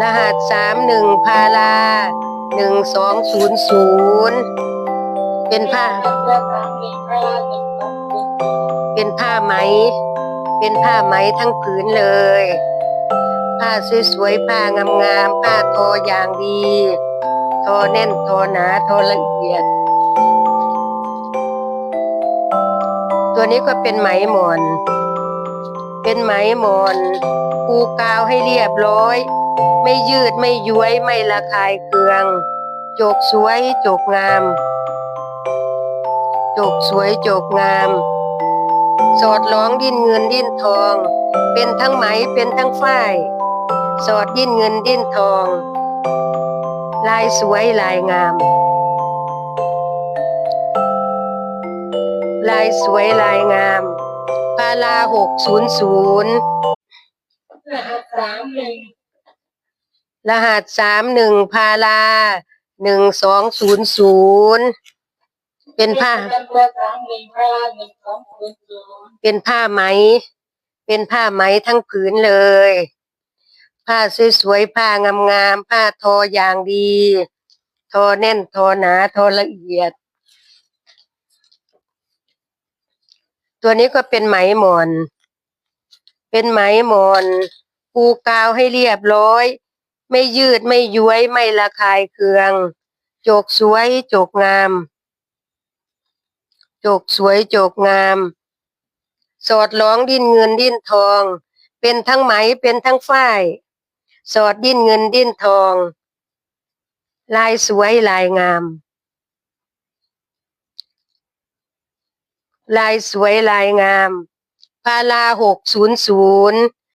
รหัสสามหนึ่งพาราหนึ่งสองศูนย์ศูนย์เป็นผ้า เป็นผ้าไหม เป็นผ้าไหมทั้งผืนเลย ผ้าสวยๆผ้างามๆผ้าทออย่างดี ทอแน่นทอหนาทอละเอียด ตัวนี้ก็เป็นไหมหมอน เป็นไหมหมอนปูกาวให้เรียบร้อย ไม่ยืดไม่ย้วยไม่ระคายเคือง จกสวยจกงาม จกสวยจกงาม สอดร้องดิ้นเงินดิ้นทอง เป็นทั้งไหมเป็นทั้งฝ้าย สอดดิ้นเงินดิ้นทอง ลายสวยลายงาม ลายสวยลายงาม พาราหกศูนย์ศูนย์รหัสสามหนึ่งรหัสสามหนึ่งพาราหนึ่งสองศูนย์ศูนย์เป็นผ้า เป็นผ้าไหม เป็นผ้าไหมทั้งผืนเลย ผ้าสวยๆผ้างามๆผ้าทออย่างดี ทอแน่นทอหนาทอละเอียด ตัวนี้ก็เป็นไหมหมอน เป็นไหมหมอนปูกาวให้เรียบร้อย ไม่ยืดไม่ย้วยไม่ระคายเคือง จกสวยจกงาม จกสวยจกงาม สอดร้องดิ้นเงินดิ้นทอง เป็นทั้งไหมเป็นทั้งฝ้าย สอดดิ้นเงินดิ้นทอง ลายสวยลายงาม ลายสวยลายงามพาราหกศูนย์ศูนย์